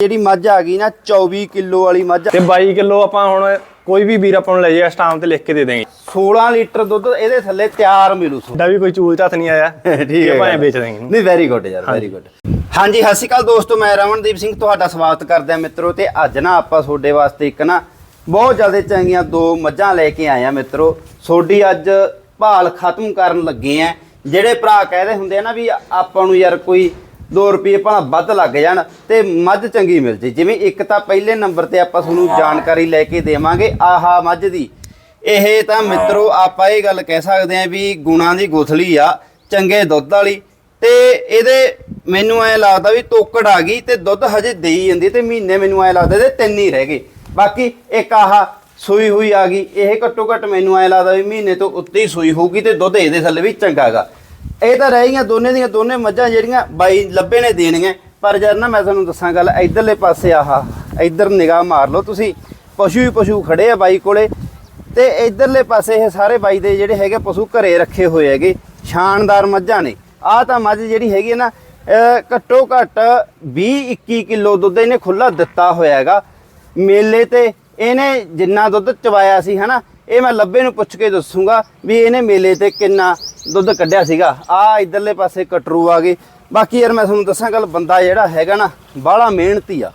ਜਿਹੜੀ ਮੱਝ ਆ ਗਈ ਨਾ 24 ਕਿਲੋ ਵਾਲੀ ਮੱਝ। ਤੇ 22 ਕਿਲੋ ਆਪਾਂ ਹੁਣ ਕੋਈ ਵੀ ਵੀਰ ਆਪਾਂ ਨੂੰ ਲੈ ਜਾਏ ਸਟਾਮ ਤੇ ਲਿਖ ਕੇ ਦੇ ਦੇਂਗੇ 16 ਲੀਟਰ ਦੁੱਧ ਇਹਦੇ ਥੱਲੇ ਤਿਆਰ ਮਿਲੂ ਸੋ। ਦਾ ਵੀ ਕੋਈ ਚੂਲ ਝੱਥ ਨਹੀਂ ਆਇਆ। ਠੀਕ ਹੈ ਭਾਵੇਂ। ਵੇਚ ਦੇਂਗੇ। ਨਹੀਂ ਵੈਰੀ ਗੁੱਡ ਯਾਰ ਵੈਰੀ ਗੁੱਡ ਹਾਂਜੀ। ਸਤਿ ਸ਼੍ਰੀ ਅਕਾਲ ਦੋਸਤੋ ਮੈਂ ਰਮਨਦੀਪ ਸਿੰਘ ਤੁਹਾਡਾ ਸਵਾਗਤ ਕਰਦਾ ਮਿੱਤਰੋ। ਤੇ ਅੱਜ ਨਾ ਆਪਾਂ ਤੁਹਾਡੇ ਵਾਸਤੇ ਇੱਕ ਨਾ ਬਹੁਤ ਜ਼ਿਆਦਾ ਚੰਗੀਆਂ ਦੋ ਮੱਝਾਂ ਲੈ ਕੇ ਆਏ ਆ ਮਿੱਤਰੋ। ਤੁਹਾਡੀ ਅੱਜ ਭਾਲ ਖਤਮ ਕਰਨ ਲੱਗੇ ਆ ਜਿਹੜੇ ਭਰਾ ਕਹਿੰਦੇ ਹੁੰਦੇ ਆ ਨਾ ਵੀ ਆਪਾਂ ਨੂੰ ਯਾਰ ਕੋਈ 2 ਰੁਪਏ ਭਾਵੇਂ ਵੱਧ ਲੱਗ ਜਾਣ ਤੇ ਮੱਝ ਚੰਗੀ ਮਿਲ ਜੇ। ਜਿਵੇਂ ਇੱਕ ਤਾਂ ਪਹਿਲੇ ਨੰਬਰ ਤੇ ਆਪਾਂ ਤੁਹਾਨੂੰ ਜਾਣਕਾਰੀ ਲੈ ਕੇ ਦੇਵਾਂਗੇ ਆਹਾ ਮੱਝ ਦੀ। ਇਹ ਤਾਂ ਮਿੱਤਰੋ ਆਪਾਂ ਇਹ ਗੱਲ ਕਹਿ ਸਕਦੇ ਆ ਵੀ ਗੁਣਾਂ ਦੀ ਗੁਥਲੀ ਆ, ਚੰਗੇ ਦੁੱਧ ਵਾਲੀ। ਤੇ ਇਹਦੇ ਮੈਨੂੰ ਐ ਲੱਗਦਾ ਵੀ ਤੋਕੜ ਆ ਗਈ ਤੇ ਦੁੱਧ ਹਜੇ ਦੇਈ ਜਾਂਦੀ ਤੇ ਮਹੀਨੇ ਮੈਨੂੰ ਐ ਲੱਗਦਾ ਇਹਦੇ ਤਿੰਨ ਹੀ ਰਹਿ ਗਏ। ਬਾਕੀ ਇੱਕ ਆਹਾ ਸੂਈ ਹੋਈ ਆ ਗਈ। ਇਹ ਘੱਟੋ ਘੱਟ ਮੈਨੂੰ ਐ ਲੱਗਦਾ ਵੀ ਮਹੀਨੇ ਤੋਂ ਉੱਤੇ ਹੀ ਸੂਈ ਹੋਊਗੀ ਤੇ ਦੁੱਧ ਇਹਦੇ ਥੱਲੇ ਵੀ ਚੰਗਾਗਾ ਇਹ ਤਾਂ ਰਹਿ ਗਈਆਂ ਦੋਨੇ ਦੀਆਂ ਦੋਨੇ ਮੱਝਾਂ ਜਿਹੜੀਆਂ ਬਾਈ ਲੱਭੇ ਨੇ ਦੇਣੀਆਂ। ਪਰ ਜਦ ਨਾ ਮੈਂ ਤੁਹਾਨੂੰ ਦੱਸਾਂ ਗੱਲ, ਇਧਰਲੇ ਪਾਸੇ ਆਹ, ਇਧਰ ਨਿਗਾਹ ਮਾਰ ਲਓ ਤੁਸੀਂ। ਪਸ਼ੂ ਹੀ ਪਸ਼ੂ ਖੜੇ ਆ ਬਾਈ ਕੋਲੇ। ਤੇ ਇਧਰਲੇ ਪਾਸੇ ਇਹ ਸਾਰੇ ਬਾਈ ਦੇ ਜਿਹੜੇ ਹੈਗੇ ਪਸ਼ੂ ਘਰੇ ਰੱਖੇ ਹੋਏ ਹੈਗੇ, ਸ਼ਾਨਦਾਰ ਮੱਝਾਂ ਨੇ। ਆਹ ਤਾਂ ਮੱਝ ਜਿਹੜੀ ਹੈਗੀ ਹੈ ਨਾ ਘੱਟੋ ਘੱਟ 20 21 ਕਿਲੋ ਦੁੱਧ ਇਹਨੇ ਖੁੱਲਾ ਦਿੱਤਾ ਹੋਇਆ ਹੈਗਾ। ਮੇਲੇ ਤੇ ਇਹਨੇ ਜਿੰਨਾ ਦੁੱਧ ਚਵਾਇਆ ਸੀ, ਹਨਾ, ਇਹ ਮੈਂ ਲੱਭੇ ਨੂੰ ਪੁੱਛ ਕੇ ਦੱਸੂਗਾ ਵੀ ਇਹਨੇ ਮੇਲੇ ਤੇ ਕਿੰਨਾ ਦੁੱਧ ਕੱਢਿਆ ਸੀਗਾ। ਆ ਇਧਰਲੇ ਪਾਸੇ ਕਟਰੂ ਆ ਗਏ। ਬਾਕੀ ਯਾਰ ਮੈਂ ਤੁਹਾਨੂੰ ਦੱਸਾਂ ਗੱਲ ਬੰਦਾ ਜਿਹੜਾ ਹੈਗਾ ਨਾ ਬਾਹਲਾ ਮਿਹਨਤੀ ਆ।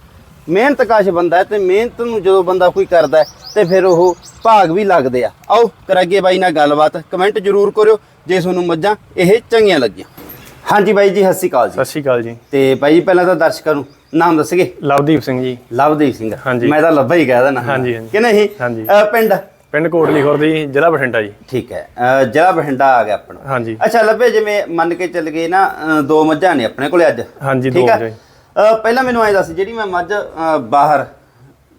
ਮਿਹਨਤ ਕਾਸ਼ ਬੰਦਾ ਹੈ ਤੇ ਮਿਹਨਤ ਨੂੰ ਜਦੋਂ ਬੰਦਾ ਕੋਈ ਕਰਦਾ ਤੇ ਫਿਰ ਉਹ ਭਾਗ ਵੀ ਲੱਗਦੇ ਆ। ਆਓ ਕਰਾਂਗੇ ਬਾਈ ਨਾਲ ਗੱਲਬਾਤ। ਕਮੈਂਟ ਜ਼ਰੂਰ ਕਰਿਓ ਜੇ ਤੁਹਾਨੂੰ ਮੱਝਾਂ ਇਹ ਚੰਗੀਆਂ ਲੱਗੀਆਂ। ਹਾਂਜੀ ਬਾਈ ਜੀ ਸਤਿ ਸ਼੍ਰੀ ਅਕਾਲ ਜੀ। ਸਤਿ ਸ਼੍ਰੀ ਅਕਾਲ ਜੀ। ਤੇ ਬਾਈ ਜੀ ਪਹਿਲਾਂ ਤਾਂ ਦਰਸ਼ਕਾਂ ਨੂੰ ਨਾਮ ਦੱਸਗੇ ਲਵਦੀਪ ਸਿੰਘ ਜੀ। ਲਵਦੀਪ ਸਿੰਘ। ਹਾਂਜੀ। ਮੈਂ ਤਾਂ ਲੱਭਾ ਹੀ ਕਹਿ ਦੇਣਾ। ਹਾਂਜੀ, ਹਾਂਜੀ। ਕਿ ਨਹੀਂ? ਹਾਂਜੀ। ਪਿੰਡ? ਪਿੰਡ ਕੋਟਲੀ ਖੁਰਦ ਜ਼ਿਲ੍ਹਾ ਬਠਿੰਡਾ ਜੀ। ਠੀਕ ਹੈ। ਅਹ ਜ਼ਿਲ੍ਹਾ ਬਠਿੰਡਾ ਆ ਗਿਆ ਆਪਣਾ। ਹਾਂਜੀ। ਅੱਛਾ ਲੱਭੇ ਜਿਵੇਂ ਮੰਨ ਕੇ ਚੱਲ ਗਏ ਨਾ ਅਹ ਦੋ ਮੱਝਾਂ ਨੇ ਆਪਣੇ ਕੋਲੇ ਅੱਜ। ਹਾਂਜੀ, ਠੀਕ ਦੋ ਹੈ। ਅਹ ਪਹਿਲਾਂ ਮੈਨੂੰ ਐਂ ਦੱਸ ਜਿਹੜੀ ਮੈਂ ਮੱਝ ਅਹ ਬਾਹਰ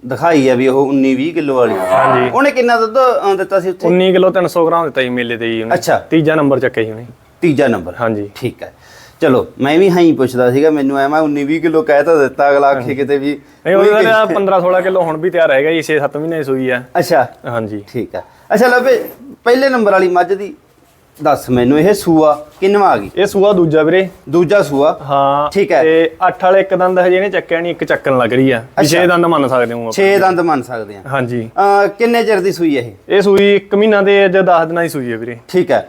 ਦਿਖਾਈ ਆ ਵੀ ਉਹ 19 20 ਕਿਲੋ ਵਾਲੀ ਹਾਂਜੀ। ਉਹਨੇ ਕਿੰਨਾ ਦੁੱਧ ਅਹ ਦਿੱਤਾ ਸੀ ਉੱਥੇ? 19 ਕਿਲੋ 300 ਗ੍ਰਾਮ ਦਿੱਤਾ ਜੀ ਮੇਲੇ ਤੇ ਜੀ ਉਹਨੇ। ਅੱਛਾ। ਤੀਜਾ ਨੰਬਰ ਚੱਕਿਆ ਜੀ ਉਹਨੇ। ਤੀਜਾ ਨੰਬਰ। ਹਾਂਜੀ। ਠੀਕ ਹੈ। ਚਲੋ ਮੈਂ ਵੀ ਹਾਂ ਹੀ ਪੁੱਛਦਾ ਸੀਗਾ ਮੈਨੂੰ ਐ ਮੈਂ 19 20 ਕਿਲੋ ਕਹਿ ਤਾਂ ਦਿੱਤਾ ਅਗਲਾ ਆਖੇ ਕਿਤੇ ਵੀ। ਨਹੀਂ ਉਹਦਾ ਤਾਂ 15 16 ਕਿਲੋ ਹੁਣ ਵੀ ਤਿਆਰ ਹੈਗਾ ਜੀ 6-7 ਮਹੀਨੇ ਦੀ ਸੂਈ ਆ। ਅੱਛਾ। ਹਾਂਜੀ। ਠੀਕ ਹੈ ਅੱਛਾ ਲੱਭੇ ਪਹਿਲੇ ਨੰਬਰ ਵਾਲੀ ਮੱਝ ਦੀ ਦੱਸ ਮੈਨੂੰ ਇਹ ਸੂਆ ਕਿੰਨਵਾ ਆ ਗਈ? ਇਹ ਸੂਆ ਦੂਜਾ ਵੀਰੇ। ਦੂਜਾ ਸੂਆ? ਹਾਂ। ਠੀਕ ਹੈ। ਤੇ 8 ਵਾਲੇ ਇੱਕ ਦੰਦ ਹਜੇ ਇਹਨੇ ਚੱਕਿਆ ਨਹੀਂ ਇੱਕ ਚੱਕਣ ਲੱਗ ਰਹੀ ਆ। ਪਿਛੇ ਦੰਦ ਮੰਨ ਸਕਦੇ ਹਾਂ 6 ਦੰਦ ਮੰਨ ਸਕਦੇ ਆ ਹਾਂਜੀ। ਕਿੰਨੇ ਚਿਰ ਦੀ ਸੂਈ ਇਹ? ਇਹ ਸੂਈ 1 ਮਹੀਨਾ ਦੇ ਅੱਜ 10 ਦਿਨਾਂ ਦੀ ਸੂਈ ਹੈ ਵੀਰੇ। ਠੀਕ ਹੈ।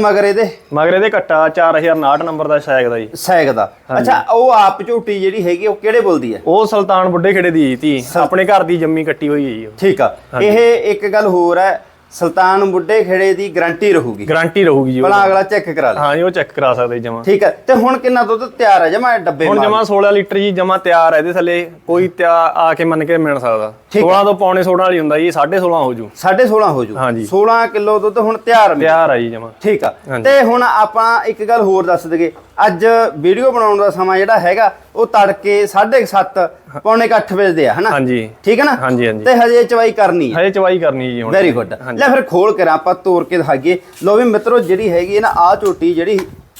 ਮਗਰ ਇਹਦੇ? ਮਗਰ ਇਹਦੇ ਕੱਟਾ 4059 ਨੰਬਰ ਦਾ ਸ਼ਾਇਕ ਦਾ ਜੀ। ਸੈਗ ਦਾ। ਅੱਛਾ ਉਹ ਆਪ ਝੋਟੀ ਜਿਹੜੀ ਹੈਗੀ ਉਹ ਕਿਹੜੇ ਬੋਲਦੀ ਹੈ? ਉਹ ਸੁਲਤਾਨ ਬੁੱਢੇ ਖੇੜੇ ਦੀ ਤੀ ਆਪਣੇ ਘਰ ਦੀ ਜੰਮੀ ਕੱਟੀ ਹੋਈ ਹੈ ਜੀ ਠੀਕ ਆ। ਇਹ ਇੱਕ ਗੱਲ ਹੋਰ ਹੈ ਸੁਲਤਾਨ ਬੁੱਢੇ ਖੇੜੇ ਦੀ ਗਾਰੰਟੀ ਰਹੂਗੀ। ਗਾਰੰਟੀ ਰਹੂਗੀ ਜੀ। ਭਲਾ ਅਗਲਾ ਚੈੱਕ ਕਰਾ ਲੈ। ਹਾਂ ਜੀ ਉਹ ਚੈੱਕ ਕਰਾ ਸਕਦੇ ਜਮਾ। ਠੀਕ ਹੈ ਤੇ ਹੁਣ ਕਿੰਨਾ ਦੁੱਧ ਤਿਆਰ ਹੈ? ਜਮਾ ਡੱਬੇ ਹੁਣ ਜਮਾ 16 ਲੀਟਰ ਜੀ ਜਮਾ ਤਿਆਰ ਹੈ ਇਹਦੇ ਥੱਲੇ। ਕੋਈ ਤਿਆ ਆ ਕੇ ਮੰਨ ਕੇ ਮਿਲ ਸਕਦਾ। ਠੀਕ 16 ਤੋਂ ਪੌਣੇ 16 ਵਾਲੀ ਹੁੰਦਾ ਜੀ 16.5 ਹੋ ਜੂ। 16.5 ਹੋ ਜੂ। ਹਾਂਜੀ। 16 ਕਿਲੋ ਦੁੱਧ ਹੁਣ ਤਿਆਰ ਤਿਆਰ ਹੈ ਜੀ ਜਮਾ। ਠੀਕ ਆ। ਤੇ ਹੁਣ ਆਪਾਂ ਇੱਕ ਗੱਲ ਹੋਰ ਦੱਸ ਦਈਏ। ਅੱਜ ਵੀਡੀਓ ਬਣਾਉਣ ਦਾ ਸਮਾਂ ਜਿਹੜਾ ਹੈਗਾ ਉਹ ਤੜਕੇ 7:30 ਪੌਣੇ 8 ਵਜੇ ਦੇ ਆ ਹਨਾ? ਹਾਂਜੀ। ਠੀਕ ਹੈ ਨਾ? ਹਾਂਜੀ, ਹਾਂਜੀ। ਤੇ ਹਜੇ ਚਵਾਈ ਕਰਨੀ ਹੈ। ਹਜੇ ਚਵਾਈ ਕਰਨੀ ਜੀ ਹੁਣ ਵੈਰੀ ਗੁੱਡ ਲੈ ਫਿਰ ਖੋਲ ਕੇ ਆਪਾਂ ਤੋੜ ਕੇ ਦਿਖਾਈਏ। ਲੋ ਵੀ ਮਿੱਤਰੋ ਜਿਹੜੀ ਹੈਗੀ ਨਾ ਆ ਝੋਟੀ ਜਿਹੜੀ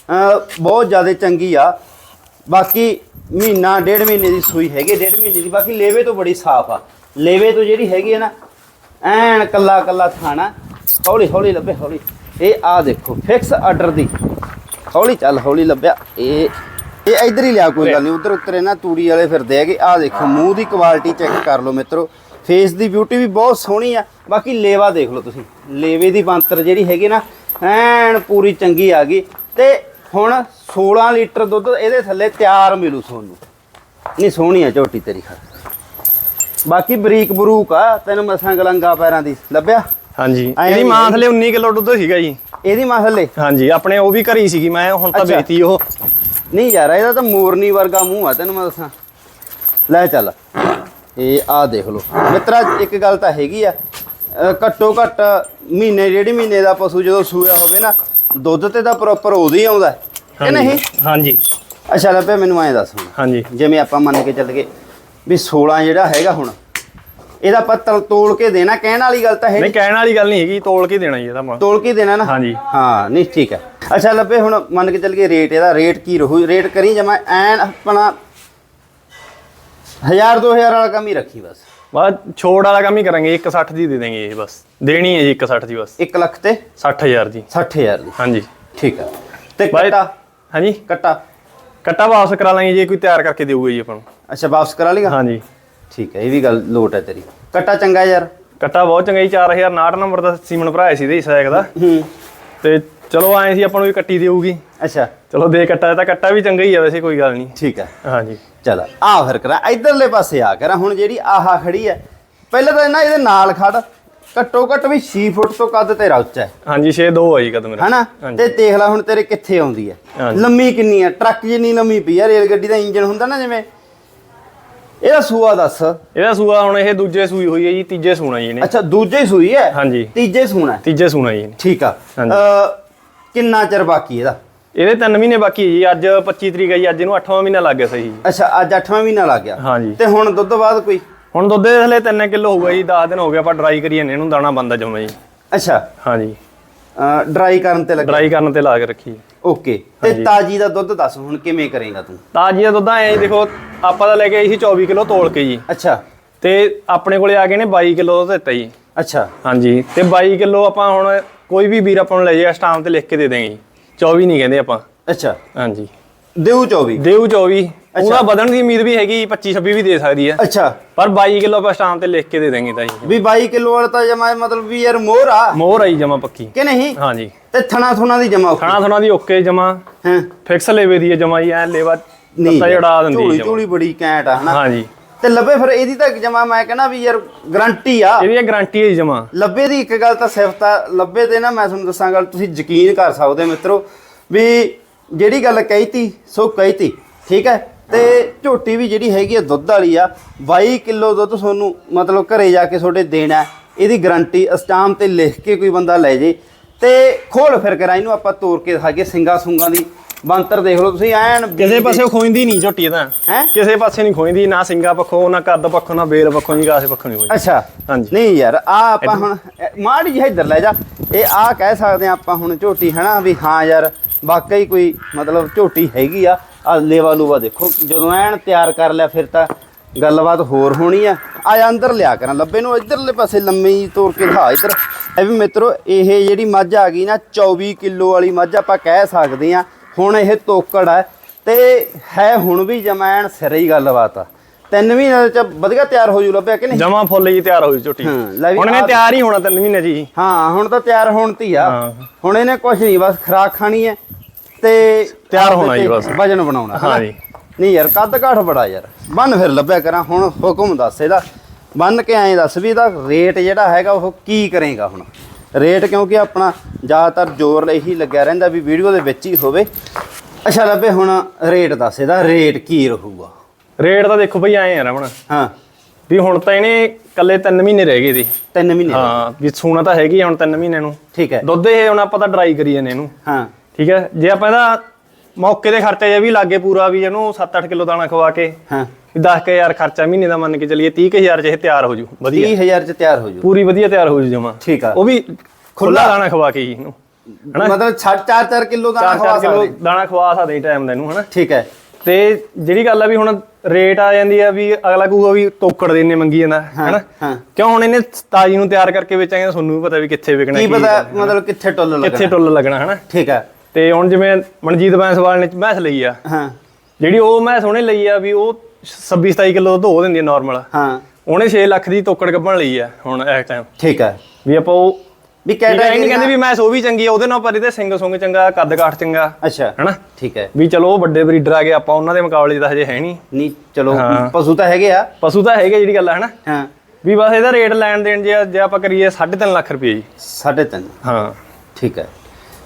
ਬਹੁਤ ਜ਼ਿਆਦਾ ਚੰਗੀ ਆ। ਬਾਕੀ ਮਹੀਨਾ ਡੇਢ ਮਹੀਨੇ ਦੀ ਸੂਈ ਹੈਗੀ ਡੇਢ ਮਹੀਨੇ ਦੀ। ਬਾਕੀ ਲੇਵੇ ਤੋਂ ਬੜੀ ਸਾਫ਼ ਆ। ਲੇਵੇ ਤੋਂ ਜਿਹੜੀ ਹੈਗੀ ਹੈ ਨਾ ਐਨ ਕੱਲਾ ਕੱਲਾ ਥਾਣਾ। ਹੌਲੀ ਹੌਲੀ ਲੱਭੇ ਹੌਲੀ। ਇਹ ਆ ਦੇਖੋ ਫਿਕਸ ਆਰਡਰ ਦੀ। ਹੌਲੀ ਚੱਲ ਹੌਲੀ ਲੱਭਿਆ। ਇਹ ਇਹ ਇਧਰ ਹੀ ਲਿਆ ਕੋਈ ਗੱਲ ਨਹੀਂ ਉਧਰ ਉੱਤਰੇ ਨਾ ਤੂੜੀ ਵਾਲੇ ਫਿਰਦੇ ਹੈਗੇ। ਆ ਦੇਖੋ ਮੂੰਹ ਦੀ ਕੁਆਲਿਟੀ ਚੈੱਕ ਕਰ ਲਓ ਮਿੱਤਰੋ। ਫੇਸ ਦੀ ਬਿਊਟੀ ਵੀ ਬਹੁਤ ਸੋਹਣੀ ਆ। ਬਾਕੀ ਲੇਵਾ ਦੇਖ ਲਓ ਤੁਸੀਂ। ਲੇਵੇ ਦੀ ਬੰਤਰ ਜਿਹੜੀ ਹੈਗੀ ਨਾ ਐਨ ਪੂਰੀ ਚੰਗੀ ਆ ਗਈ। ਤੇ ਹੁਣ 16 ਲੀਟਰ ਦੁੱਧ ਇਹਦੇ ਥੱਲੇ ਤਿਆਰ ਮਿਲੂ ਤੁਹਾਨੂੰ। ਨਹੀਂ ਸੋਹਣੀ ਆ ਝੋਟੀ ਤੇਰੀ ਖਾ। ਬਾਕੀ ਬਰੀਕ ਬਰੂਕ ਆ ਤੈਨੂੰ ਮਸਾਂ ਗਲੰਗਾ ਪੈਰਾਂ ਦੀ। ਲੱਭਿਆ? ਹਾਂਜੀ। ਇਹਦੀ ਮਾਂ ਥੱਲੇ 19 ਕਿਲੋ ਦੁੱਧ ਸੀਗਾ ਜੀ। ਇਹਦੀ ਮਾਂ ਥੱਲੇ ਹਾਂਜੀ ਆਪਣੇ ਉਹ ਵੀ ਘਰੀ ਸੀਗੀ ਮੈਂ ਹੁਣ ਤਾਂ ਅੱਛਾ। ਵੇਚਤੀ ਉਹ। ਨਹੀਂ ਯਾਰ ਇਹਦਾ ਤਾਂ ਮੋਰਨੀ ਵਰਗਾ ਮੂੰਹ ਆ ਤੈਨੂੰ ਮੈਂ ਦੱਸਾਂ। ਲੈ ਚੱਲ ਇਹ ਆ ਦੇਖ ਲਓ। ਮਿੱਤਰਾ ਇੱਕ ਗੱਲ ਤਾਂ ਹੈਗੀ ਆ ਅਹ ਘੱਟੋ ਘੱਟ ਮਹੀਨੇ ਡੇਢ ਮਹੀਨੇ ਦਾ ਪਸ਼ੂ ਜਦੋਂ ਸੂਇਆ ਹੋਵੇ ਨਾ ਦੁੱਧ ਤੇ ਤਾਂ ਪ੍ਰੋਪਰ ਉਦੋਂ ਹੀ ਆਉਂਦਾ ਹੈ, ਕਿ ਨਹੀਂ? ਹਾਂਜੀ। ਅੱਛਾ ਲੱਭੇ ਮੈਨੂੰ ਐਂ ਦੱਸ ਹੁਣ। ਹਾਂਜੀ। ਜਿਵੇਂ ਆਪਾਂ ਮੰਨ ਕੇ ਚੱਲ ਗਏ ਵੀ 16 ਜਿਹੜਾ ਹੈਗਾ ਹੁਣ ਇਹਦਾ ਆਪਾਂ ਤਲ ਕੇ ਦੇਣਾ ਕਹਿਣ ਵਾਲੀ ਗੱਲ ਤਾਂ ਹੈ ਨਹੀਂ ਕਹਿਣ ਵਾਲੀ ਗੱਲ ਨਹੀਂ ਹੈਗੀ ਤੋਲ ਕੇ ਦੇਣਾ ਜੀ ਇਹਦਾ ਮਾਂ ਤੋਲ ਕੇ ਦੇਣਾ ਨਾ? ਹਾਂਜੀ। ਹਾਂ ਨਹੀਂ ਠੀਕ ਹੈ। ਅੱਛਾ ਲੱਭੇ ਹੁਣ ਮੰਨ ਕੇ ਚੱਲ ਗਏ ਰੇਟ ਇਹਦਾ ਰੇਟ ਕੀ ਰਹੂ? ਰੇਟ ਕਰੀ ਜਮਾ ਐਨ ਆਪਣਾ 1000 2000 ਵਾਲਾ ਕੰਮ ਹੀ ਰੱਖੀ ਬਸ। ਬਾਅਦ ਛੋੜ ਵਾਲਾ ਕੰਮ ਹੀ ਕਰਾਂਗੇ 160 ਦੀ ਦੇ ਦੇਂਗੇ ਇਹ ਬਸ। ਦੇਣੀ ਹੈ ਜੀ 160 ਦੀ ਬਸ। 1 ਲੱਖ ਤੇ 60000 ਦੀ। 60000 ਦੀ। ਹਾਂਜੀ। ਠੀਕ ਹੈ। ਤੇ ਕੱਟਾ? ਹਾਂਜੀ। ਕੱਟਾ? ਕੱਟਾ ਵਾਪਸ ਕਰਾ ਲਾਂਗੇ ਜੇ ਕੋਈ ਤਿਆਰ ਕਰਕੇ ਦੇਊਗਾ ਜੀ ਆਪਾਂ ਨੂੰ। ਅੱਛਾ ਵਾਪਸ ਕਰਾ ਲੇਗਾ ਹਾਂਜੀ। ਠੀਕ ਹੈ ਇਹ ਵੀ ਗੱਲ ਲੋਟ ਹੈ ਤੇਰੀ। ਕੱਟਾ ਚੰਗਾ ਯਾਰ। ਕੱਟਾ ਬਹੁਤ ਚੰਗਾ ਜੀ 4069 ਨੰਬਰ ਦਾ ਸੀਮਨ ਭਰਾਇਆ ਸੀ ਇਹਦੇ ਸਾਈਕ ਦਾ। ਹੂੰ। ਤੇ ਚਲੋ ਆਏ ਸੀ ਆਪਾਂ ਨੂੰ ਵੀ ਕੱਟੀ ਦੇਊਗੀ। ਅੱਛਾ। ਚਲੋ ਦੇ ਕੱਟਾ ਤਾਂ ਕੱਟਾ ਵੀ ਚੰਗਾ ਹੀ ਆ ਵੈਸੇ ਕੋਈ ਗੱਲ ਨਹੀਂ। ਠੀਕ ਹੈ। ਹਾਂਜੀ। ਚਲ ਆ ਫਿਰ ਕਰਾਂ ਇਧਰਲੇ ਪਾਸੇ ਆ ਕਰਾਂ ਹੁਣ ਜਿਹੜੀ ਆਹਾ ਖੜੀ ਹੈ ਪਹਿਲਾਂ ਤਾਂ ਨਾ ਇਹਦੇ ਨਾਲ ਖੜ ਘੱਟੋ ਘੱਟ ਵੀ 6 ਫੁੱਟ ਤੋਂ ਕੱਦ ਤੇਰਾ ਉੱਚਾ ਹੈ। ਹਾਂਜੀ 6 2 ਆ ਜੀ ਕਦ ਮੇਰਾ। ਹਨਾ। ਤੇ ਦੇਖ ਲੈ ਹੁਣ ਤੇਰੇ ਕਿੱਥੇ ਆਉਂਦੀ ਹੈ। ਲੰਮੀ ਕਿੰਨੀ ਹੈ ਟਰੱਕ ਜਿੰਨੀ ਲੰਮੀ ਪਈ ਹੈ ਰੇਲ ਗੱਡੀ ਦਾ ਇੰਜਨ ਹੁੰਦਾ ਨਾ ਜਿਵੇਂ ਇਹਦਾ ਸੂਆ ਦੱਸ। ਇਹਦਾ ਸੂਆ ਹੁਣ ਇਹ ਦੂਜੇ ਸੂਈ ਹੋਈ ਹੈ ਜੀ ਤੀਜੇ ਸੂਣਾ ਜੀ ਇਹਨੇ। ਅੱਛਾ ਦੂਜੇ ਹੀ ਸੂਈ ਹੈ? ਹਾਂਜੀ। ਤੀਜੇ ਸੂਣਾ। ਤੀਜੇ ਸੂਣਾ ਜੀ ਠੀਕ ਆ। ਅ, ਕਿੰਨਾ ਚਿਰ ਬਾਕੀ ਇਹਦਾ? ਇਹਦੇ 3 ਮਹੀਨੇ ਬਾਕੀ ਹੈ ਜੀ ਅੱਜ 25 ਤਰੀਕ ਹੈ ਜੀ ਅੱਜ ਇਹਨੂੰ 8ਵਾਂ ਮਹੀਨਾ ਲੱਗ ਗਿਆ ਸਹੀ ਜੀ। ਅੱਛਾ ਅੱਜ 8ਵਾਂ ਮਹੀਨਾ ਲੱਗ ਗਿਆ। ਹਾਂਜੀ। ਤੇ ਹੁਣ ਦੁੱਧ ਬਾਅਦ ਕੋਈ? ਹੁਣ ਦੁੱਧ ਦੇ ਥਲੇ 3 ਕਿਲੋ ਹੋਊਗਾ ਜੀ 10 ਦਿਨ ਹੋ ਗਏ ਆਪਾਂ ਡਰਾਈ ਕਰੀ ਜਾਂਦੇ ਇਹਨੂੰ ਦਾਣਾ ਬੰਦਾ ਜਮਾ ਜੀ। ਅੱਛਾ। ਹਾਂਜੀ। ਡਰਾਈ ਕਰਨ ਤੇ ਲੱਗਾ। ਡਰਾਈ ਕਰਨ ਤੇ ਲਾ ਕੇ ਰੱਖੀ। ਓਕੇ। ਤੇ ਤਾਜੀ ਦਾ ਦੁੱਧ ਦੱਸ ਹੁਣ ਕਿਵੇਂ ਕਰੇਗਾ ਤੂੰ? ਤਾਜੀ ਦਾ ਦੁੱਧ ਜੀ ਦੇਖੋ ਆਪਾਂ ਤਾਂ ਲੈ ਕੇ ਆਈ ਸੀ 24 ਕਿਲੋ ਤੋਲ ਕੇ ਜੀ। ਅੱਛਾ। ਤੇ ਆਪਣੇ ਕੋਲੇ ਆ ਗਏ ਨੇ 22 ਕਿਲੋ ਦਿੱਤਾ ਜੀ। ਅੱਛਾ। ਹਾਂਜੀ। ਤੇ 22 ਕਿਲੋ ਆਪਾਂ ਹੁਣ ਕੋਈ ਵੀ ਵੀਰ ਆਪਾਂ ਨੂੰ ਲੈ ਜਾਏ ਸਟਾਮ ਤੇ ਲਿਖ ਕੇ ਦੇ ਦੇਂਗੇ ਜੀ। 24 ਨਹੀਂ ਕਹਿੰਦੇ ਆਪਾਂ। ਅੱਛਾ। ਹਾਂਜੀ। ਦੇਉ 24 ਦੇਊ 24 ਉਹਦਾ ਵਧਣ ਦੀ ਉਮੀਦ ਵੀ ਹੈਗੀ 25 26 ਵੀ ਦੇ ਸਕਦੀ ਹੈ। ਅੱਛਾ। ਪਰ 22 ਕਿਲੋ ਆਪਾਂ ਸਟਾਮ ਤੇ ਲਿਖ ਕੇ ਦੇ ਦੇਂਗੇ ਤਾਂ ਜੀ। ਵੀ 22 ਕਿਲੋ ਵਾਲਾ ਤਾਂ ਜਮਾ ਮਤਲਬ ਵੀ ਯਾਰ ਮੋਹਰ ਆ। ਮੋਹਰ ਆਈ ਜਮਾ ਪੱਕੀ। ਕਿ ਨਹੀਂ? ਹਾਂਜੀ। ਤੇ ਥਣਾ ਥੁਣਾ ਦੀ ਜਮਾ ਖਾਣਾ ਥੋਣਾ ਦੀ ਓਕੇ ਜਮਾ। ਹਾਂ। ਫਿਕਸ ਲੇਵੇ ਦੀ ਜਮਾ ਜੀ ਐ ਲੇਵਾ ਨਹੀਂ ਤੱਤਾ ਜੜਾ ਦਿੰਦੀ ਝੋਲੀ। ਝੋਲੀ ਬੜੀ ਕੈਂਟ ਆ ਹਨਾ? ਹਾਂਜੀ। ਤੇ ਲੱਭੇ ਫਿਰ ਇਹਦੀ ਤਾਂ ਜਮਾ ਮੈਂ ਕਹਿੰਦਾ ਵੀ ਯਾਰ ਗਰੰਟੀ ਆ। ਇਹਦੀ ਗਾਰੰਟੀ ਹੈ ਜਮਾ। ਲੱਭੇ ਦੀ ਇੱਕ ਗੱਲ ਤਾਂ ਸਿਫਤ ਆ ਲੱਭੇ ਤੇ ਨਾ ਮੈਂ ਤੁਹਾਨੂੰ ਦੱਸਾਂ ਗੱਲ ਤੁਸੀਂ ਯਕੀਨ ਕਰ ਸਕਦੇ ਮਿੱਤਰੋ ਵੀ ਜਿਹੜੀ ਗੱਲ ਕਹੀਤੀ ਸੋ ਕਹੀਤੀ ਠੀਕ ਹੈ? ਤੇ ਝੋਟੀ ਵੀ ਜਿਹੜੀ ਹੈਗੀ ਆ ਦੁੱਧ ਵਾਲੀ ਆ 22 ਕਿਲੋ ਦੁੱਧ ਤੁਹਾਨੂੰ ਮਤਲਬ ਘਰੇ ਜਾ ਕੇ ਤੁਹਾਡੇ ਦੇਣਾ। ਇਹਦੀ ਗਾਰੰਟੀ ਅਸਟਾਮ ਤੇ ਲਿਖ ਕੇ ਕੋਈ ਬੰਦਾ ਲੈ ਜੇ। ਤੇ ਖੋਲ ਫਿਰ ਕਰਾਂ ਇਹਨੂੰ ਆਪਾਂ ਤੋੜ ਕੇ ਦਿਖਾਈਏ ਸਿੰਗਾ ਸੁੰਗਾ ਦੀ। ਬੰਤਰ ਦੇਖ ਲਓ ਤੁਸੀਂ ਐਨ ਕਿਸੇ ਪਾਸੇ ਖੋਇੰਦੀ ਨਹੀਂ ਝੋਟੀ ਤਾਂ। ਹੈਂ? ਕਿਸੇ ਪਾਸੇ ਨਹੀਂ ਖੋਇੰਦੀ ਨਾ ਸਿੰਗਾ ਪੱਖੋਂ ਨਾ ਕੱਦ ਪੱਖੋਂ ਨਾ ਬੇਲ ਪੱਖੋਂ ਜੀ ਕਾਸੇ ਪੱਖੋਂ ਨਹੀਂ ਅੱਛਾ। ਹਾਂਜੀ। ਨਹੀਂ ਯਾਰ ਆ ਆਪਾਂ ਹੁਣ ਮਾੜੀ ਜਿਹੀ ਇੱਧਰ ਲੈ ਜਾ। ਇਹ ਆ ਕਹਿ ਸਕਦੇ ਆ ਆਪਾਂ ਹੁਣ ਝੋਟੀ ਹਨਾ ਵੀ ਹਾਂ ਯਾਰ ਵਾਕਈ ਕੋਈ ਮਤਲਬ ਝੋਟੀ ਹੈਗੀ ਆ ਆ ਲੇਵਾ ਲੂਵਾ ਦੇਖੋ, ਜਦੋਂ ਐਨ ਤਿਆਰ ਕਰ ਲਿਆ ਫਿਰ ਤਾਂ ਗੱਲਬਾਤ ਹੋਰ ਹੋਣੀ ਆ। ਆ ਅੰਦਰ ਲਿਆ ਕਰਾਂ, ਲੱਭੇ ਨੂੰ ਇੱਧਰਲੇ ਪਾਸੇ ਲੰਮੀ ਤੋਰ ਕੇ ਦਿਖਾ ਇੱਧਰ। ਇਹ ਵੀ ਮਿੱਤਰੋ, ਇਹ ਜਿਹੜੀ ਮੱਝ ਆ ਗਈ ਨਾ 24 ਕਿਲੋ ਵਾਲੀ ਮੱਝ ਆਪਾਂ ਕਹਿ ਸਕਦੇ ਆ, ਹੁਣ ਇਹ ਤੋਕੜ ਆ ਤੇ ਹੈ ਹੁਣ ਵੀ ਜਮੈਣ ਸਿਰੇ ਹੀ ਗੱਲਬਾਤ ਆ। ਤਿੰਨ ਮਹੀਨੇ ਚ ਵਧੀਆ ਤਿਆਰ ਹੋ ਜੂ ਲੱਭਿਆ ਕਿ ਨਹੀਂ? ਜਮਾ ਫੁੱਲ ਜੀ ਤਿਆਰ ਹੋਈ ਝੋਟੀ। ਹੁਣ ਆਹ- ਤਿਆਰ ਹੀ ਹੋਣਾ ਤਿੰਨ ਮਹੀਨੇ ਜੀ। ਹਾਂ ਹੁਣ ਤਾਂ ਤਿਆਰ ਹੋਣ ਤੀ ਆ। ਹੁਣ ਇਹਨੇ ਕੁਝ ਨਹੀਂ ਬਸ ਖਰਾਕ ਖਾਣੀ ਹੈ ਤੇ ਤਿਆਰ ਹੋਣਾ ਜੀ ਬਸ। ਵਜਨ ਬਣਾਉਣਾ ਹਾਂ? ਜੀ। ਨਹੀਂ ਯਾਰ ਕੱਦ ਕਾਠ ਬੜਾ ਯਾਰ। ਬੰਨ ਫਿਰ ਲੱਭਿਆ ਕਰਾਂ ਹੁਣ ਹੁਕਮ ਦੱਸ ਇਹਦਾ। ਬੰਨ ਕੇ ਐਂ ਦੱਸ ਵੀ ਇਹਦਾ ਰੇਟ ਜਿਹੜਾ ਹੈਗਾ ਉਹ ਕੀ ਕਰੇਗਾ ਹੁਣ? ਰੇਟ ਕਿਉਂਕਿ ਆਪਣਾ ਜ਼ਿਆਦਾਤਰ ਜ਼ੋਰ ਇਹੀ ਲੱਗਿਆ ਰਹਿੰਦਾ ਵੀ ਵੀਡੀਓ ਦੇ ਵਿੱਚ ਹੀ ਹੋਵੇ। ਅੱਛਾ ਲੱਭੇ ਹੁਣ ਰੇਟ ਦੱਸ ਇਹਦਾ ਰੇਟ ਕੀ ਰਹੂਗਾ? ਰੇਟ ਤਾਂ ਦੇਖੋ ਬਈ ਐਂ ਆ ਰਮਣ ਹਾਂ। ਵੀ ਹੁਣ ਤਾਂ ਇਹਨੇ ਕੱਲੇ 3 ਮਹੀਨੇ ਰਹਿ ਗਏ ਦੀ ਤਿੰਨ ਮਹੀਨੇ ਹਾਂ ਵੀ ਸੂਣਾ ਤਾਂ ਹੈਗੀ ਹੁਣ 3 ਮਹੀਨੇ ਨੂੰ। ਠੀਕ ਹੈ। ਦੁੱਧ ਇਹ ਹੁਣ ਆਪਾਂ ਤਾਂ ਡਰਾਈ ਕਰੀ ਜਾਂਦੇ ਇਹਨੂੰ। ਹਾਂ। ਠੀਕ ਹੈ? ਜੇ ਆਪਾਂ ਇਹਦਾ ਮੌਕੇ ਦੇ ਖਰਚਾ ਜੇ ਵੀ ਲਾਗੇ ਪੂਰਾ ਵੀ ਇਹਨੂੰ 7-8 ਕਿਲੋ ਦਾਣਾ ਖਵਾ ਕੇ ਹਾਂ। ਵੀ 10000 ਖਰਚਾ ਮਹੀਨੇ ਦਾ ਮੰਨ ਕੇ ਚੱਲੀਏ 30000 ਚ ਇਹ ਤਿਆਰ ਹੋ ਜੂ। ਵਧੀਆ। 30000 ਚ ਤਿਆਰ ਹੋ ਜੂ। ਪੂਰੀ ਵਧੀਆ ਤਿਆਰ ਹੋ ਜੂ ਜਮਾ। ਠੀਕ ਆ। ਉਹ ਵੀ ਖੁੱਲਾ ਦਾਣਾ ਖਵਾ ਕੇ ਇਹਨੂੰ। ਹਨਾ? ਮਤਲਬ 4-4 ਕਿਲੋ ਦਾ 4-4 ਕਿਲੋ ਦਾਣਾ ਖਵਾ ਸਕਦੇ ਟਾਈਮ ਦਾ ਇਹਨੂੰ ਹਨਾ? ਠੀਕ ਹੈ। ਤੇ ਜਿਹੜੀ ਗੱਲ ਆ ਵੀ ਹੁਣ ਰੇਟ ਆ ਜਾਂਦੀ ਆ ਵੀ ਅਗਲਾ ਕਹੂਗਾ ਵੀ ਤੋਕੜ ਦੇ ਇੰਨੇ ਮੰਗੀ ਜਾਂਦਾ ਹਨਾ? ਕਿਉਂ ਹੁਣ ਇਹਨੇ ਤਾਜੀ ਨੂੰ ਤਿਆਰ ਕਰਕੇ ਵੇਚਾਂਗੇ ਤੁਹਾਨੂੰ ਵੀ ਪਤਾ ਵੀ ਕਿੱਥੇ ਵਿਕਣਾ ਕੀ ਪਤਾ ਮਤਲਬ ਕਿੱਥੇ ਟੁੱਲ ਲੱਗਣਾ। ਕਿੱਥੇ ਟੁੱਲ ਲੱਗਣਾ ਹਨਾ? ਠੀਕ ਹੈ ਤੇ ਹੁਣ ਜਿਵੇਂ ਮਨਜੀਤ ਬੈਂਸਵਾਲ ਨੇ ਮੈਸ ਲਈ ਆ। ਹਾਂ। ਜਿਹੜੀ ਉਹ ਮੈਸ ਉਹਨੇ ਲਈ ਆ ਵੀ ਉਹ 26 27 ਕਿਲੋ ਦੁੱਧ ਹੋ ਦਿੰਦੀ ਆ ਨਾਰਮਲ ਹਾਂ। ਉਹਨੇ 6 ਲੱਖ ਦੀ ਤੋਕੜ ਕੱਢਣ ਲਈ ਆ ਹੁਣ ਇਸ ਟਾਈਮ ਠੀਕ ਹੈ ਵੀ ਆਪਾਂ ਉਹ ਵੀ ਹੈ ਇਹ ਨਹੀਂ ਕੈਟਾਗਰੀ ਕਹਿੰਦੇ ਵੀ ਮੈਸ ਉਹ ਵੀ ਚੰਗੀ ਆ ਉਹਦੇ ਨਾਲ ਪਰ ਇਹਦੇ ਸਿੰਘ ਸੁੰਗ ਚੰਗਾ ਕੱਦ ਕਾਠ ਚੰਗਾ। ਅੱਛਾ ਹਨਾ? ਠੀਕ ਹੈ। ਵੀ ਚਲੋ ਉਹ ਵੱਡੇ ਬਰੀਡਰ ਆ ਗਏ ਆਪਾਂ ਉਹਨਾਂ ਦੇ ਮੁਕਾਬਲੇ ਤਾਂ ਹਜੇ ਹੈ ਨਹੀਂ। ਨਹੀਂ ਚਲੋ ਹਾਂ। ਪਸ਼ੂ ਤਾਂ ਹੈਗੇ ਆ। ਪਸ਼ੂ ਤਾਂ ਹੈਗੇ ਜਿਹੜੀ ਗੱਲ ਆ ਹਨਾ? ਹਾਂ। ਵੀ ਬਸ ਇਹਦਾ ਰੇਟ ਲੈਣ ਦੇਣ ਜੇ ਜੇ ਆਪਾਂ ਕਰੀਏ 3.5 ਲੱਖ ਰੁਪਏ ਜੀ। ਸਾਢੇ ਤਿੰਨ। ਹਾਂ। ਠੀਕ ਹੈ।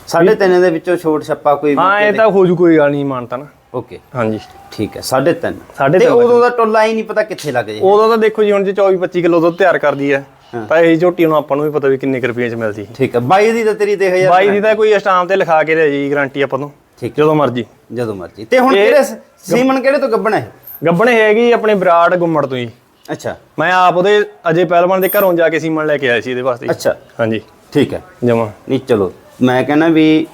ਸਾਢੇ ਤਿੰਨ ਦੇ ਵਿੱਚੋਂ ਛੋਟ ਛੱਪਾ ਕੋਈ ਹਾਂ ਇਹ ਤਾਂ ਹੋ ਜੂ ਕੋਈ ਗੱਲ ਨਹੀਂ ਮਾਨਤਾ ਨਾ। ਓਕੇ। ਹਾਂਜੀ। ਠੀਕ ਹੈ ਸਾਢੇ ਤਿੰਨ। ਸਾਢੇ ਤੇ ਤਿੰਨ ਉਦੋਂ ਦਾ ਟੋਲਾ ਹੀ ਨਹੀਂ ਪਤਾ ਕਿੱਥੇ ਲੱਗ ਜੇ ਉਦੋਂ ਤਾਂ ਦੇਖੋ ਜੀ ਹੁਣ ਜੇ 24 25 ਕਿਲੋ ਦੁੱਧ ਤਿਆਰ ਕਰਦੀ ਹੈ। ਤਾਂ ਇਹ ਝੋਟੀ ਨੂੰ ਆਪਾਂ ਨੂੰ ਵੀ ਪਤਾ ਵੀ ਕਿੰਨੇ ਰੁਪਏ ਚ ਮਿਲਦੀ ਠੀਕ ਹੈ 22 ਦੀ ਤਾਂ ਤੇਰੀ ਦੇਖ ਯਾਰ ਬਾਈ ਦੀ ਤਾਂ ਕੋਈ ਸਟਾਮ ਤੇ ਲਿਖਾ ਕੇ ਦੇ ਜੀ ਗਾਰੰਟੀ ਆਪਾਂ ਨੂੰ ਠੀਕ ਜਦੋਂ ਮਰਜ਼ੀ। ਜਦੋਂ ਮਰਜ਼ੀ। ਤੇ ਹੁਣ ਕਿਹੜੇ ਸੀਮਨ ਕਿਹੜੇ ਤੋਂ ਗੱਬਣਾ ਹੈ ਗੱਬਣ ਹੈਗੀ ਆਪਣੇ ਬਰਾੜ ਗੁੰਮੜ ਤੋਂ ਜੀ ਅੱਛਾ। ਮੈਂ ਆਪ ਉਹਦੇ ਅਜੇ ਪਹਿਲਵਾਨ ਦੇ ਘਰੋਂ ਜਾ ਕੇ ਸੀਮਨ ਲੈ ਕੇ ਆਇਆ ਸੀ ਇਹਦੇ ਵਾਸਤੇ। ਅੱਛਾ। ਹਾਂਜੀ। ਠੀਕ ਹੈ ਜਮਾ। ਨਹੀਂ ਚਲੋ। ਮੈਂ ਕਹਿੰਦਾ ਵੀ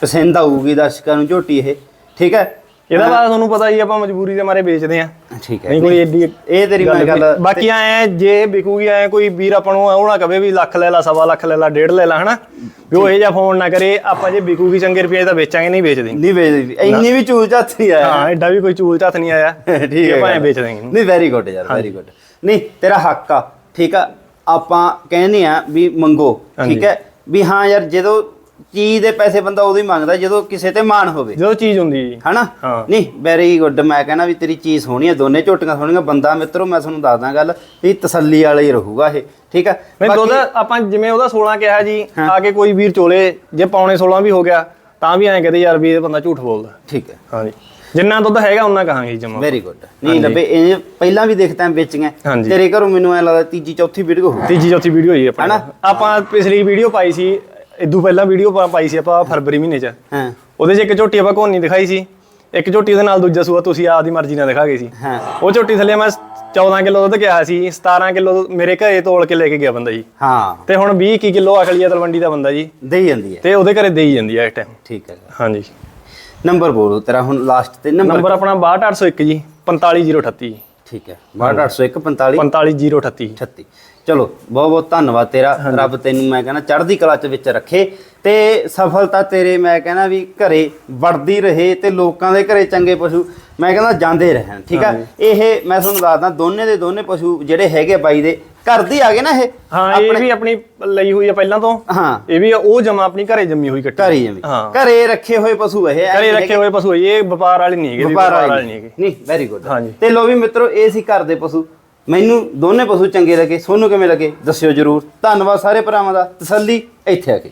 ਪਸੰਦ ਆਊਗੀ ਦਰਸ਼ਕਾਂ ਨੂੰ ਝੋਟੀ ਇਹ। ਠੀਕ ਹੈ ਇਹਦਾ ਬਾਅਦ ਤੁਹਾਨੂੰ ਪਤਾ ਹੀ ਆਪਾਂ ਮਜਬੂਰੀ ਦੇ ਮਾਰੇ ਵੇਚਦੇ ਆ ਠੀਕ ਹੈ ਨਹੀਂ ਕੋਈ ਏਡੀ ਇਹ ਤੇਰੀ ਮੈਂ ਗੱਲ ਬਾਕੀ ਐ ਜੇ ਵਿਕੂਗੀ ਐ ਕੋਈ ਵੀਰ ਆਪਾਂ ਨੂੰ ਉਹ ਨਾ ਕਵੇ ਵੀ ਲੱਖ ਲੈ ਲਾ ਸਵਾ ਲੱਖ ਲੈ ਲਾ ਡੇਢ ਲੈ ਲਾ ਹਨਾ? ਵੀ ਉਹ ਇਹ ਜਿਹਾ ਫੋਨ ਨਾ ਕਰੇ ਆਪਾਂ ਜੇ ਵਿਕੂਗੀ ਚੰਗੇ ਰੁਪਏ ਤਾਂ ਵੇਚਾਂਗੇ ਨਹੀਂ ਵੇਚਦੇ। ਨਹੀਂ ਵੇਚਦੀ ਇੰਨੀ ਵੀ ਚੂਲ ਝੱਤ ਨਹੀਂ ਆਇਆ। ਹਾਂ ਐਡਾ ਵੀ ਕੋਈ ਚੂਲ ਝੱਥ ਨਹੀਂ ਆਇਆ ਠੀਕ ਹੈ ਗੱਲ। ਵੇਚ ਦੇਂਗੇ ਨਹੀਂ ਵੈਰੀ ਗੁੱਡ ਯਾਰ ਵੈਰੀ ਗੁੱਡ ਨਹੀਂ ਤੇਰਾ ਹੱਕ ਆ। ਠੀਕ ਆ? ਆਪਾਂ ਕਹਿੰਦੇ ਆ ਵੀ ਮੰਗੋ ਠੀਕ ਹੈ? ਵੀ ਹਾਂ ਯਾਰ ਜਦੋਂ ਚੀਜ਼ ਦੇ ਪੈਸੇ ਬੰਦਾ ਉਦੋਂ ਹੀ ਮੰਗਦਾ ਜਦੋਂ ਕਿਸੇ ਤੇ ਮਾਣ ਹੋਵੇ। ਜਦੋਂ ਚੀਜ਼ ਹੁੰਦੀ ਜੀ। ਹਨਾ? ਹਾਂ। ਨਹੀਂ ਵੈਰੀ ਗੁੱਡ ਮੈਂ ਕਹਿੰਦਾ ਵੀ ਤੇਰੀ ਚੀਜ਼ ਸੋਹਣੀ ਹੈ ਦੋਨੇ ਝੋਟੀਆਂ ਸੋਹਣੀਆਂ। ਬੰਦਾ ਮਿੱਤਰੋ ਮੈਂ ਤੁਹਾਨੂੰ ਦੱਸਦਾ ਗੱਲ ਵੀ ਤਸੱਲੀ ਵਾਲਾ ਹੀ ਰਹੂਗਾ ਇਹ ਠੀਕ ਆ? ਨਹੀਂ ਬਾਕੀ- ਦੁੱਧ ਆਪਾਂ ਜਿਵੇਂ ਉਹਦਾ 16 ਕਿਹਾ ਜੀ ਹਾਂ। ਆ ਕੇ ਕੋਈ ਵੀਰ ਚੋਲੇ ਜੇ ਪੌਣੇ 16 ਵੀ ਹੋ ਗਿਆ ਤਾਂ ਵੀ ਐਂ ਕਹਦੇ ਯਾਰ ਵੀ ਇਹ ਬੰਦਾ ਝੂਠ ਬੋਲਦਾ। ਠੀਕ ਹੈ ਹਾਂਜੀ ਜਿੰਨਾ ਦੁੱਧ ਹੈਗਾ ਉਹਨਾਂ ਕਹਾਂਗੇ ਜਮਾ। ਵੈਰੀ ਗੁੱਡ ਨਹੀਂ ਲੱਭੇ ਇਹ ਪਹਿਲਾਂ ਵੀ ਦੇਖਦਾ ਵੇਚੀਆਂ। ਹਾਂਜੀ। ਤੇਰੇ ਘਰੋਂ ਮੈਨੂੰ ਐ ਲੱਗਦਾ ਤੀਜੀ ਚੌਥੀ ਵੀਡੀਓ ਹੋ ਤੀਜੀ ਚੌਥੀ ਵੀਡੀਓ ਹੋਈ ਆਪਣੀ। ਹਨਾ? ਆਪਾਂ ਪਿਛਲੀ ਵੀਡੀਓ ਪਾਈ ਸੀ ਇਦੋਂ ਪਹਿਲਾਂ ਵੀਡੀਓ ਪਾਈ ਸੀ ਆਪਾਂ ਫਰਵਰੀ ਮਹੀਨੇ 'ਚ। ਹਾਂ। ਉਹਦੇ 'ਚ ਇੱਕ ਝੋਟੀ ਆਪਾਂ ਕੋਨੀ ਦਿਖਾਈ ਸੀ। ਇੱਕ ਝੋਟੀ ਦੇ ਨਾਲ ਦੂਜਾ ਸੂਆ ਤੁਸੀਂ ਆਪਦੀ ਮਰਜ਼ੀ ਨਾਲ ਦਿਖਾ ਗਏ ਸੀ। ਹਾਂ। ਉਹ ਝੋਟੀ ਥੱਲੇ ਮੈਂ 14 ਕਿਲੋ ਦੁੱਧ ਕਿਹਾ ਸੀ 17 ਕਿਲੋ ਮੇਰੇ ਘਰੇ ਤੋਲ ਕੇ ਲੈ ਕੇ ਗਿਆ ਬੰਦਾ ਜੀ। ਹਾਂ। ਤੇ ਹੁਣ 20 21 ਕਿਲੋ ਅਖਲੀਆ ਤਲਵੰਡੀ ਦਾ ਬੰਦਾ ਜੀ। ਦੇਈ ਜਾਂਦੀ ਹੈ। ਤੇ ਉਹਦੇ ਘਰੇ ਦੇਈ ਜਾਂਦੀ ਹੈ ਇਸ ਟਾਈਮ ਠੀਕ ਹੈ। ਹਾਂਜੀ। ਨੰਬਰ ਬੋਲੋ ਤੇਰਾ ਹੁਣ ਲਾਸਟ ਤੇ ਨੰਬਰ। ਨੰਬਰ ਆਪਣਾ 62801 ਜੀ 45038 ਠੀਕ ਹੈ। 62801 45 45038 36 ਚਲੋ ਬਹੁਤ ਬਹੁਤ ਧੰਨਵਾਦ ਤੇਰਾ। ਰੱਬ ਤੈਨੂੰ ਮੈਂ ਕਹਿੰਦਾ ਚੜ੍ਹਦੀ ਕਲਾ ਚ ਵਿੱਚ ਰੱਖੇ ਤੇ ਸਫਲਤਾ ਤੇਰੇ ਮੈਂ ਕਹਿੰਦਾ ਵੀ ਘਰੇ ਵੜਦੀ ਰਹੇ ਤੇ ਲੋਕਾਂ ਦੇ ਘਰੇ ਚੰਗੇ ਪਸ਼ੂ ਮੈਂ ਕਹਿੰਦਾ ਜਾਂਦੇ ਰਹਿਣ ਠੀਕ ਆ? ਇਹ ਮੈਂ ਤੁਹਾਨੂੰ ਦੱਸਦਾ ਦੋਨੇ ਦੇ ਦੋਨੇ ਪਸ਼ੂ ਜਿਹੜੇ ਹੈਗੇ ਬਾਈ ਦੇ ਘਰ ਦੀ ਆ ਗਏ ਨਾ ਇਹ? ਹਾਂ ਇਹ ਵੀ ਆਪਣੀ ਲਈ ਹੋਈ ਹੈ ਪਹਿਲਾਂ ਤੋਂ। ਹਾਂ। ਇਹ ਵੀ ਉਹ ਜਮਾ ਆਪਣੀ ਘਰੇ ਜੰਮੀ ਹੋਈ ਕੱਟੀ। ਘਰ ਜਮੀ। ਘਰੇ ਰੱਖੇ ਹੋਏ ਪਸ਼ੂ ਇਹ ਘਰੇ ਰੱਖੇ ਹੋਏ ਪਸ਼ੂ ਇਹ ਵਪਾਰ ਵਾਲੇ ਨਹੀਂ ਹੈਗੇ ਵਪਾਰ ਵਾਲੇ ਨਹੀਂ। ਹੈਗੇ। ਨਹੀਂ ਵੈਰੀ ਗੁੱਡ। ਤੇ ਲੋ ਵੀ ਮਿੱਤਰੋ ਇਹ ਸੀ ਘਰ ਦੇ ਪਸ਼ੂ। ਮੈਨੂੰ ਦੋਨੇ ਪਸ਼ੂ ਚੰਗੇ ਲੱਗੇ ਤੁਹਾਨੂੰ ਕਿਵੇਂ ਲੱਗੇ, ਦੱਸਿਓ ਜਰੂਰ। ਧੰਨਵਾਦ ਸਾਰੇ ਭਰਾਵਾਂ ਦਾ, ਤਸੱਲੀ ਇੱਥੇ ਆ ਕੇ।